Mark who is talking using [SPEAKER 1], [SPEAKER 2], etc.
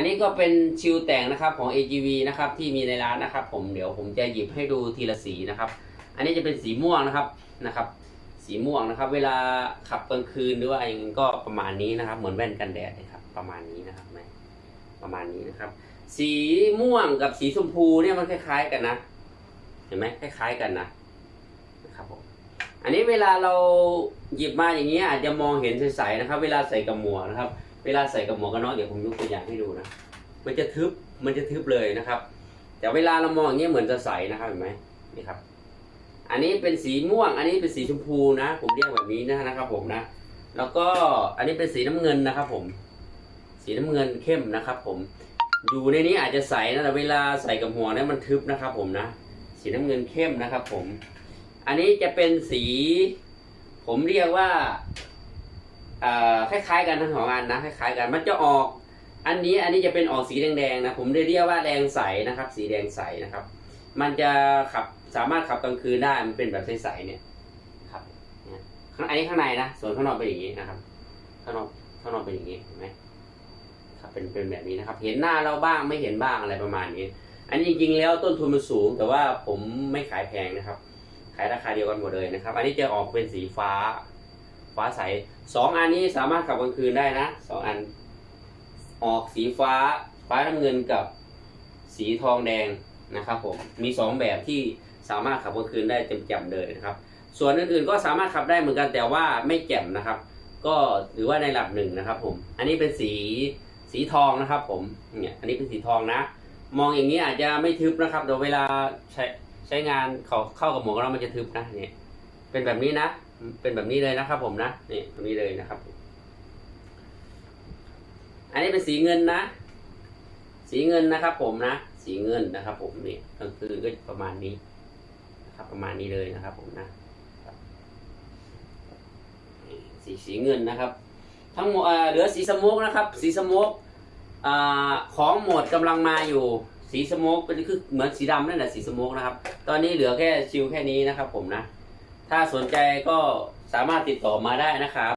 [SPEAKER 1] อันนี้ก็เป็นชิลแต่งนะครับของ AGV นะครับที่มีในร้านนะครับ ผมเดี๋ยวผมจะหยิบให้ดูทีละสีนะครับ อันนี้จะเป็นสีม่วงนะครับนะครับ สีม่วงนะครับ เวลาขับกลางคืนหรือว่าอะไรอย่างงี้ก็ประมาณนี้นะครับ เหมือนแว่นกันแดดเลยครับ ประมาณนี้นะครับไหมประมาณนี้นะครับ สีม่วงกับสีชมพูเนี่ยมันคล้ายๆกันนะ เห็นไหมคล้ายๆกันนะนะครับผมอันนี้เวลาเราหยิบมาอย่างเงี้ยอาจจะมองเห็นใสๆนะครับ เวลาใส่กับหมวกนะครับ เวลาใส่กับหมวกกันน็อกเดี๋ยวผมยกตัวอย่างให้ดูนะ มันจะทึบ มันจะทึบเลยนะครับ แต่เวลาเรามองอย่างเงี้ยเหมือนจะใสนะครับเห็นไหมนี่ครับ อันนี้เป็นสีม่วง อันนี้เป็นสีชมพูนะ ผมเรียกแบบนี้นะนะครับ ผมนะ แล้วก็อันนี้เป็นสีน้ำเงินนะครับ ผม สีน้ำเงินเข้มนะครับ ผม อยู่ในนี้อาจจะใสนะ แต่เวลาใส่กับหัวเนี่ยมันทึบนะครับ ผมนะ สีน้ำเงินเข้มนะครับ ผม อันนี้จะเป็นสี ผมเรียกว่า คล้ายๆกันทั้งสองอันนะคล้ายๆกันมันจะออก อันนี้อันนี้จะเป็นออกสีแดงๆนะผมได้เรียกว่าแดงใสนะครับ สีแดงใสนะครับ มันจะขับสามารถขับกลางคืนได้มันเป็นแบบใสๆเนี่ยครับเนี่ยข้างอันนี้ข้างในนะส่วนข้างนอกเป็นอย่างนี้นะครับ ข้างนอกข้างนอกเป็นอย่างนี้เห็นไหมครับเป็นเป็นแบบนี้นะครับ เห็นหน้าเราบ้างไม่เห็นบ้างอะไรประมาณนี้ อันนี้จริงๆแล้วต้นทุนมันสูง แต่ว่าผมไม่ขายแพงนะครับ ขายราคาเดียวกันหมดเลยนะครับ อันนี้จะออกเป็นสีฟ้า ฟ้าใสสองอันนี้สามารถขับกลางคืนได้นะสองอัน ออกสีฟ้า ฟ้าน้ำเงินกับสีทองแดงนะครับผมมีสองแบบที่สามารถขับกลางคืนได้เต็มแจ่มเลยนะครับ ส่วนอื่นๆก็สามารถขับได้เหมือนกันแต่ว่าไม่แจ่มนะครับ ก็ถือว่าในระดับหนึ่งนะครับ ผม อันนี้เป็นสีสีทองนะครับ ผมเนี่ยอันนี้เป็นสีทองนะ มองอย่างนี้อาจจะไม่ทึบนะครับแต่เวลาใช้ใช้งานเขาเข้ากับหมวกเรามันจะทึบนะเนี่ยเป็นแบบนี้นะ เป็นแบบนี้เลยนะครับ ผมนะนี่ตรงนี้เลยนะครับ อันนี้เป็นสีเงินนะ สีเงินนะครับ ผมนะ สีเงินนะครับ ผมนี่กลางคืนก็ประมาณนี้นะครับ ประมาณนี้เลยนะครับ ผมนะสีสีเงินนะครับ ทั้งหมดอ่าเหลือสีสโมกนะครับ สีสโมกอของหมดกำลังมาอยู่สีสโมกเป็นคือเหมือนสีดำนั่นแหละสีสโมกนะครับ ตอนนี้เหลือแค่ชิวแค่นี้นะครับ ผมนะ ถ้าสนใจก็สามารถติดต่อมาได้นะครับ